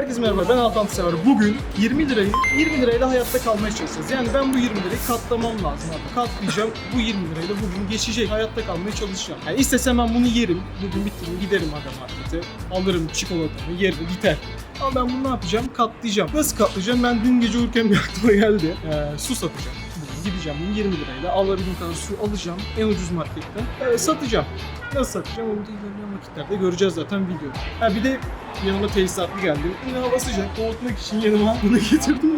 Herkese merhaba ben Altan Sever. Bugün 20 lirayı 20 lirayla hayatta kalmaya çalışacağız. Yani ben bu 20 lirayı katlamam lazım abi. Katlayacağım. Bu 20 lirayla bugün geçecek. Hayatta kalmaya çalışacağım. Yani istesem ben bunu yerim. Bugün bitiririm giderim aga markete. Alırım çikolatamı yerim biter. Ama ben bunu ne yapacağım? Katlayacağım. Nasıl katlayacağım? Ben dün gece uyurken bir aklıma geldi. Ee, su satacağım. Gideceğim bunu 20 lirayla alabildiğim kadar su alacağım en ucuz marketten. Ee, satacağım. Nasıl satacağım onu da ilerleyen vakitlerde göreceğiz zaten videoda. Ha bir de yanıma tesisatlı geldi. Yine hava sıcak. Soğutmak için yanıma bunu getirdim.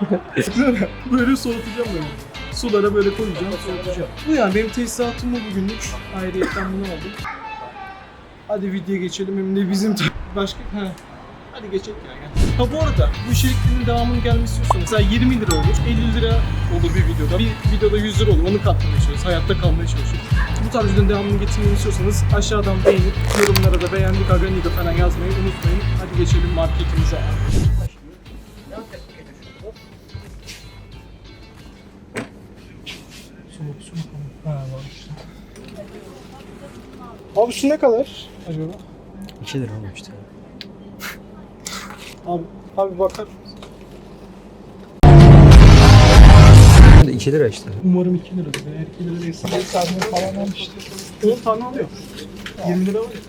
böyle soğutacağım ben. Sulara böyle koyacağım, soğutacağım. Bu yani benim tesisatım bu bugünlük. Ayrıyetten bunu aldım. Hadi videoya geçelim. Hem de bizim başka... Ha. Hadi geçelim ya. gel. Ha bu arada bu içeriklerin devamının gelmesi istiyorsanız mesela 20 lira olur, 50 lira olur bir videoda. Bir videoda 100 lira olur. Onu katlamaya çalışıyoruz. Hayatta kalmaya çalışıyoruz. Bu tarz videonun devamını getirmeyi istiyorsanız aşağıdan beğenip yorumlara da beğendik, aganiga falan yazmayı unutmayın. Hadi geçelim marketimize. Su, su Ha var işte. Abi şu ne kadar acaba? 2 lira olmuş işte. Abi, abi bakar mısın? 2 lira işte. Umarım 2 liradır. Eğer 2 lira değilse 5 tane falan almıştır. 10 tane alıyor. 20 lira var ya.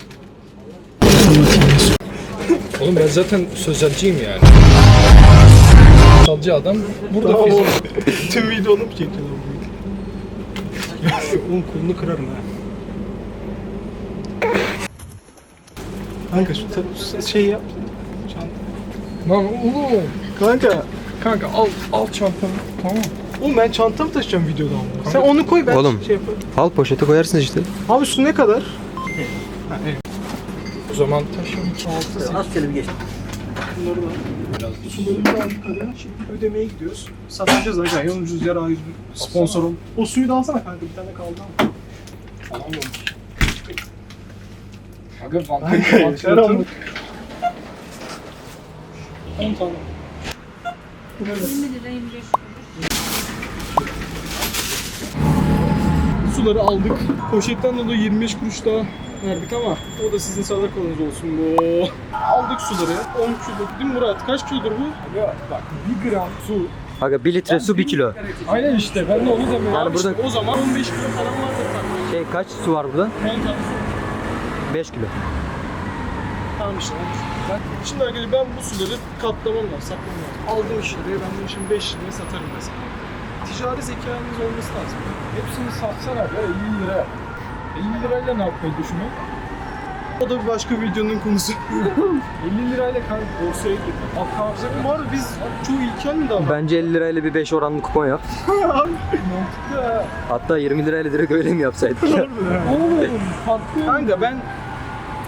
Oğlum ben zaten sözelciyim yani. Salcı adam burada Tamam oğlum. Tüm videonu mu çekiyorlar? Onun kolunu kırarım ha. Kanka şu ta- şey yap. Lan oğlum. Kanka. Kanka al al çantanı. Tamam. Oğlum ben çantamı taşıyacağım videoda ama. Sen onu koy ben Oğlum. şey yaparım. Al poşete koyarsın işte. Abi su ne kadar? O zaman taşım. Az şöyle bir geç. Bunları da Suları da aldık. Şimdi ödemeye gidiyoruz. Satacağız aga. En ucuz yer A101 sponsorum. O suyu da alsana kanka. Bir tane kaldı ama. Tamam olmuş. Aga Kanka yeter ama. 10 tane. 20 lira 25 kuruş. Suları aldık. Poşetten dolayı 25 kuruş daha verdik ama o da sizin sadakanız olsun bu. Aldık suları. 10 kilo. Değil mi Murat? Kaç kilodur bu? Aga bak 1 gram su. Aga 1 litre su 1 kilo. Aynen işte ben de onu demiyorum. Yani burada- işte o zaman 15 kilo falan vardır. Şey kaç su var burada? 10 tane su. 5 kilo. Ben, şimdi arkadaşlar ben bu suları katlamam lazım, saklamam lazım. Aldım işleri, ben bunu şimdi 5 liraya satarım mesela. Ticari zekanız olması lazım. Hepsini satsana be 50 lira. 50 lirayla ne yapmayı düşünüyorsun? O da bir başka videonun konusu. 50 lirayla kanka borsaya gir. Al kabze Bu arada biz çoğu ilkel mi davrandık? Bence 50 lirayla bir 5 oranlı kupon yap. mantıklı ha. Hatta 20 lirayla direkt öyle mi yapsaydık ya? Oğlum patlıyor. Kanka ben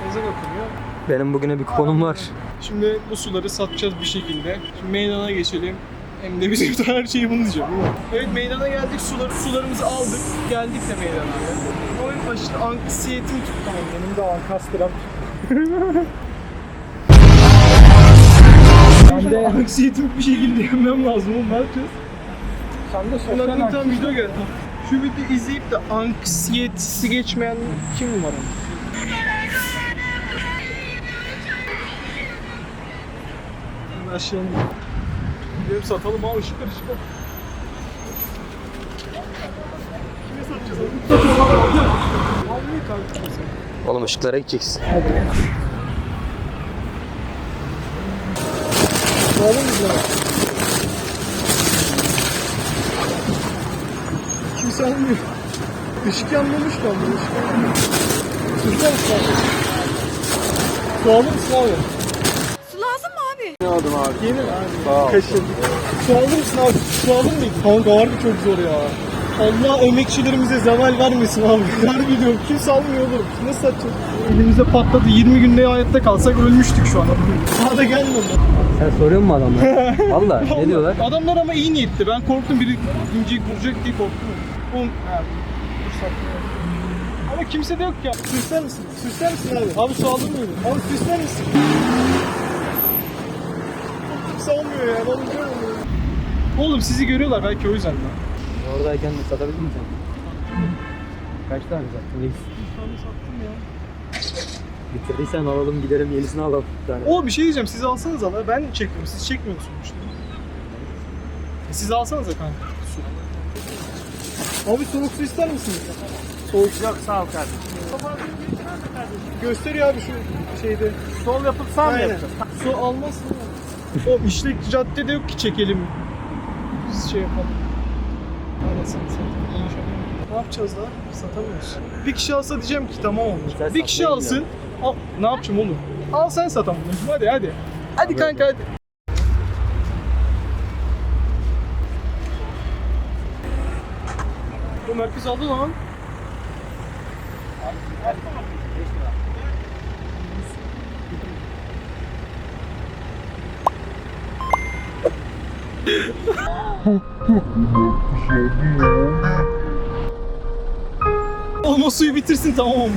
ezan okunuyor. Benim bugüne bir kuponum var. Şimdi bu suları satacağız bir şekilde. Şimdi meydana geçelim. Hem de bizim her şeyi bunu diyeceğim. Evet meydana geldik suları, sularımızı aldık. Geldik de meydana. En başta anksiyetim tuttu. Benim de ankastram. Sen de, Anksiyetim bir şekilde yenmem lazım oğlum ne yapacağız? sen de sosyal bir tane video geldi. Şu videoyu izleyip de anksiyetesi geçmeyen kim var ama? Hadi Başlayalım. Gidelim satalım ha ışıklar ışıklar. Kime satacağız abi? Al niye kanka sen? Oğlum ışıklara gideceksin. Alalım biz ya. Kimse almıyor. Işık yanmamış lan bu ışık yanmıyor. Sürüyor musun abi? Su alır mısın abi? Su lazım mı abi? Ne aldım abi? Yeni mi? Sağ ol. Kaşın. Su alır mısın abi? Su alır mıydın? Kanka harbi çok zor ya. Allah emekçilerimize zeval vermesin abi. Harbi diyorum kimse almıyor oğlum. Nasıl satacağız? Elimize patladı. 20 günde hayatta kalsak ölmüştük şu an. Daha da gelmedi. Sen soruyor musun adamlara? Valla ne diyorlar? Adamlar ama iyi niyetli. Ben korktum biri inciyi vuracak diye korktum. Oğlum, fırsat. Ama kimse de yok ya. Süsler misin? Süsler misin abi? Abi su aldın mı? Abi süsler misin? Kimse almıyor ya. Ben biliyorum ya. Oğlum sizi görüyorlar belki o yüzden. Oradayken de satabildin mi sen? Kaç tane sattın reis? Bir tane sattım ya. Bitirdiysen alalım gidelim yenisini alalım. Bir tane. O bir şey diyeceğim siz alsanız ala ben çekiyorum siz çekmiyorsunuz sonuçta. E, siz alsanıza kanka su. Abi soğuk su ister misiniz? Soğuk yok sağ ol kardeşim. Gösteriyor abi şu şeyde. Sol yapıp sağ mı yapacağız? Su almazsın. O işlek caddede yok ki çekelim. Biz şey yapalım. Anasını satayım. Ne yapacağız daha? Satamıyoruz. Bir kişi alsa diyeceğim ki tamam olur. Sen Bir kişi alsın. Al, ne yapacağım oğlum? Al sen sat ama. Hadi hadi. Hadi kanka hadi. Bu merkez aldı lan. Olma suyu bitirsin tamam mı?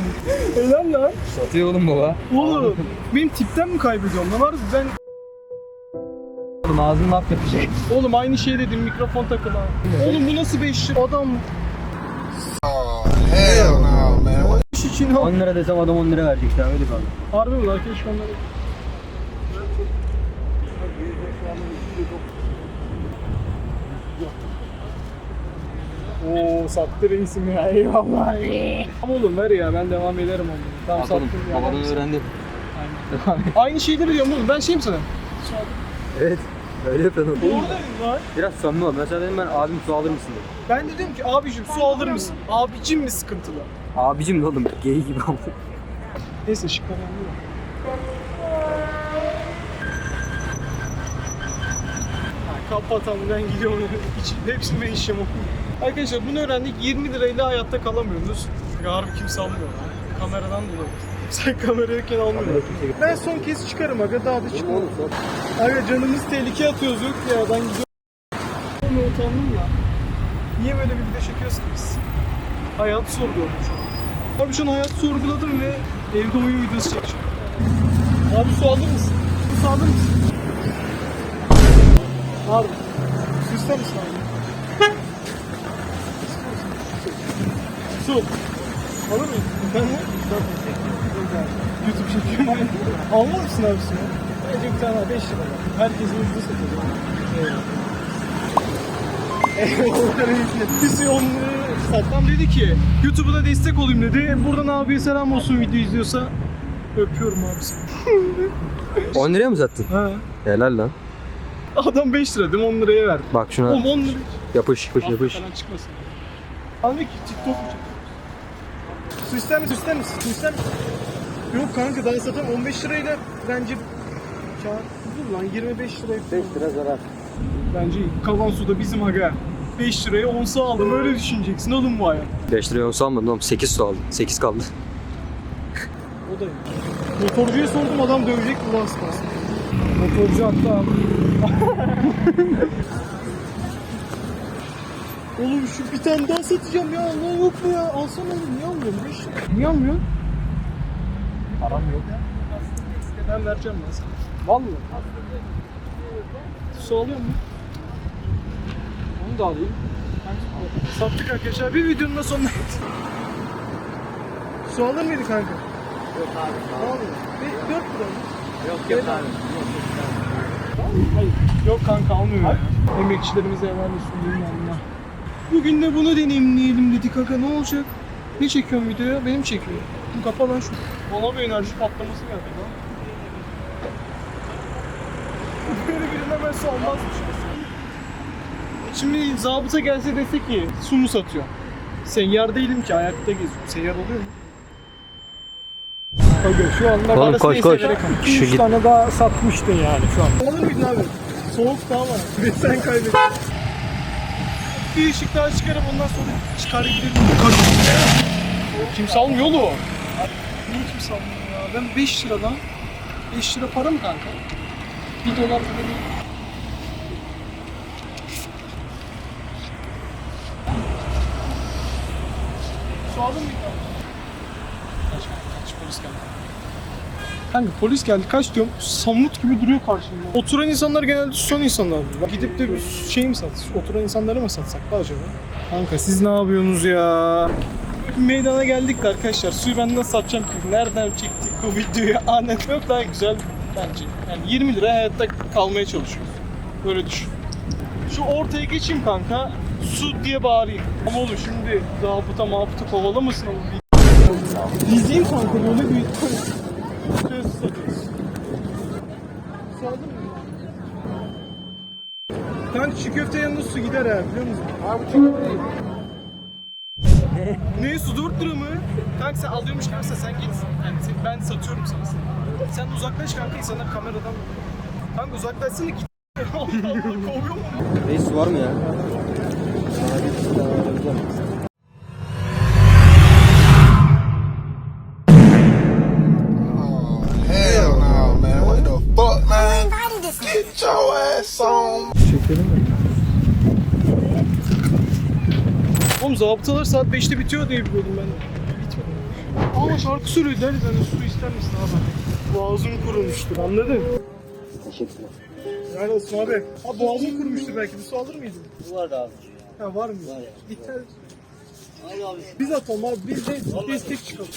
Helal lan. Satıyor oğlum baba. Oğlum benim tipten mi kaybediyorum lan? Var ben Oğlum ağzın laf yapacak. Oğlum aynı şey dedim mikrofon takılı. Oğlum bu nasıl 5 lira? Adam Hell no, man. iş için al. 10 lira desem adam 10 lira verecek daha öyle kaldı. Harbi mi lan? Keşke onları... Oo sattı reisim ya eyvallah. Tamam oğlum ver ya ben devam ederim onu. Tamam Atalım. sattım ya. Babadan öğrendim. Aynı şeyleri diyorum oğlum ben şey mi sana? Evet. Öyle yapıyordum. Oradayım lan. Biraz samimi ol. Mesela dedim ben abim su alır mısın dedim. Ben de dedim ki abicim su alır mısın? Abicim mi sıkıntılı? Abicim ne oğlum? Gay gibi oldu. Neyse şıklar yandı Kapatalım ben gidiyorum. Hiç, hepsini ben işlem okuyayım. Arkadaşlar bunu öğrendik. 20 lirayla hayatta kalamıyorsunuz. Harbi kimse almıyor. Kameradan dolayı. Sen kamerayken almıyorsun. Ben son kez çıkarım aga daha da çıkmam. Aga canımız tehlikeye atıyoruz yok ya ben gidiyorum. Onu utandım ya. Niye böyle bir video çekiyoruz ki biz? Hayat sorguladım şu an. Abi şu an hayatı sorguladım ve evde oyun videosu çekeceğim. Abi su alır mısın? Su alır mısın? Harbi. Su ister misin abi? Su. Alır mısın? Ben mi? YouTube çekiyorum aynı. Almaz mısın abi su? Bence bir tane daha 5 lira. Herkesin. Eyvallah. Biz 10 lira satmam dedi ki YouTube'a da destek olayım dedi. Buradan abiye selam olsun video izliyorsa. Öpüyorum abi seni. 10 liraya mı sattın? Ha. Helal lan. Adam 5 lira değil mi? 10 liraya verdi. Bak şuna Oğlum 10 lira. yapış yapış yapış. Falan çıkmasın. Abi ki TikTok mu? Su ister misin? Su ister misin? Su ister misin? Yok kanka daha satamam. 15 lirayla bence Kâr. Dur lan 25 liraya. 5 lira zarar. Bence kalan suda bizim aga. 5 liraya 10 su aldım öyle düşüneceksin oğlum bu hayat. 5 liraya 10 su almadın oğlum 8 su aldın. 8 kaldı. O da. Motorcuya sordum adam dövecek mi lan. Motorcu hatta Oğlum şu bir tane daha satacağım ya Allah yok mu ya? Alsana oğlum niye almıyorsun? 5 lira. Niye almıyorsun? Param yok. Ben vereceğim ben sana. Vallahi. Su alıyor mu? Onu da alayım. Sattık arkadaşlar. Bir videonun da sonuna. Su alır mıydı kanka? Yok abi. Bir 4 lira mı? Yok yok abi. Hayır. Yok kanka almıyor. Emekçilerimize olsun diyeyim yanına. Bugün de bunu deneyimleyelim dedik kanka ne olacak? Ne çekiyorsun videoya? Benim çekiyor. Bu kapa lan şu. Bana bir enerji patlaması geldi lan. Böyle birine ben su almazmış. Şimdi zabıta gelse dese ki su mu satıyor? Seyyar değilim ki ayakta geziyorum. Seyyar oluyor mu? Aga şu anda Oğlum koş, koş. vererek al. Şu 2-3 git- tane daha satmıştın yani şu an. Alır mıydın abi? Soğuk daha var. Sen kaybettin. Bir ışık daha çıkarıp ondan sonra çıkar gidelim. Kimse almıyor oğlum. Niye kimse almıyor ya? Ben 5 liradan 5 lira para mı kanka? 1 dolar bile değil. Su aldın mı? Kaç kaç polis geldi. Kanka polis geldi kaç diyorum samut gibi duruyor karşımda. Oturan insanlar genelde susan insanlar. Gidip de bir şey mi satsak? Oturan insanları mı satsak da acaba? Kanka siz ne yapıyorsunuz ya? meydana geldik de arkadaşlar. Suyu ben nasıl satacağım ki? Nereden çektik bu videoyu? Anlatmak daha güzel bence. Yani 20 lira hayatta kalmaya çalışıyoruz. Böyle düşün. Şu ortaya geçeyim kanka. Su diye bağırayım. Ama oğlum şimdi zabıta mabıta kovalamasın ama. Dizeyim kanka böyle bir... Şöyle su satıyoruz. Su aldın mı? Kanka çiğ köfte yanında su gider ha biliyor musun? Abi çiğ köfte değil. Ne su 4 lira mı? Kanka sen alıyormuş kanka sen git. Yani sen- ben satıyorum sana. Sen de uzaklaş kanka insanlar kameradan. Kanka uzaklaşsana git. Allah Allah kovuyor mu? Reis su var mı ya? On. Oğlum zabıtalar saat 5'te bitiyor diye biliyordum ben. Bitmedi. Ama şarkı söylüyor deli deli su ister misin abi? Boğazım kurumuştur anladın? Teşekkürler. Helal olsun abi. Ha boğazım kurumuştur belki de su alır mıydın? Var da abi. Ha var mı? Var ya. Yeter. Biz atalım abi biz de destek çıkalım.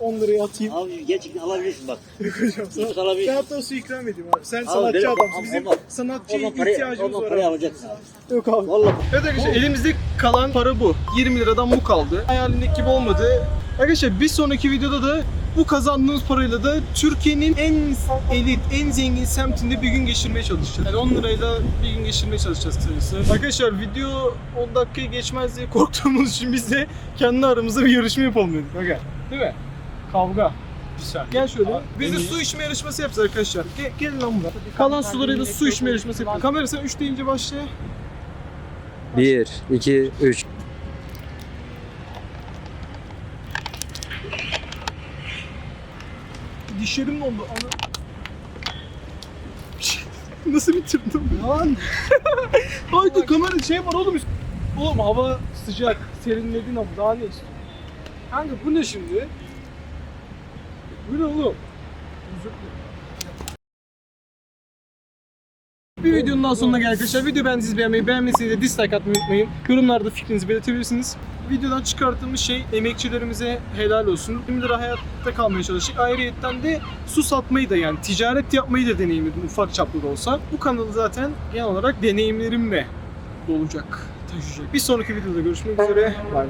10 liraya atayım. Abi gerçekten alabilirsin bak. Hocam sana. Lütfen alabilirsin. Ben hatta su ikram edeyim abi. Sen Abi sanatçı benim- adamsın. Bizim sanatçıya ihtiyacımız var. parayı abi. alacaksın abi. Yok abi. Vallahi. Evet arkadaşlar elimizde kalan para bu. 20 liradan bu kaldı. Hayalindeki gibi olmadı. Arkadaşlar bir sonraki videoda da bu kazandığımız parayla da Türkiye'nin en elit, en zengin semtinde bir gün geçirmeye çalışacağız. Yani 10 lirayla bir gün geçirmeye çalışacağız kısacası. Arkadaşlar video 10 dakikayı geçmez diye korktuğumuz için biz de kendi aramızda bir yarışma yapalım dedik. Bakın. Değil mi? Kavga. Güzel. Gel şöyle. Biz de su içme yarışması yapacağız arkadaşlar. Gel, gelin lan buraya. Kalan sularıyla su içme yarışması yapalım. Kamera sen 3 deyince başla. 1, 2, 3. Dişlerim dondu. Ana. Nasıl bitirdim? Lan. Haydi kamera şey var oğlum. Oğlum hava sıcak. Serinledin ama daha ne istiyorsun? Kanka bu ne şimdi? Bu ne oğlum? Bir videonun daha sonuna geldik arkadaşlar. Video beğendiyseniz beğenmeyi, beğenmediyseniz de dislike atmayı unutmayın. Yorumlarda fikrinizi belirtebilirsiniz. Videodan çıkarttığımız şey emekçilerimize helal olsun. 20 lira hayatta kalmaya çalıştık. Ayrıyetten de su satmayı da yani ticaret yapmayı da deneyimledim ufak çaplı da olsa. Bu kanalı zaten genel olarak deneyimlerimle dolacak, taşıyacak. Bir sonraki videoda görüşmek üzere. Bay.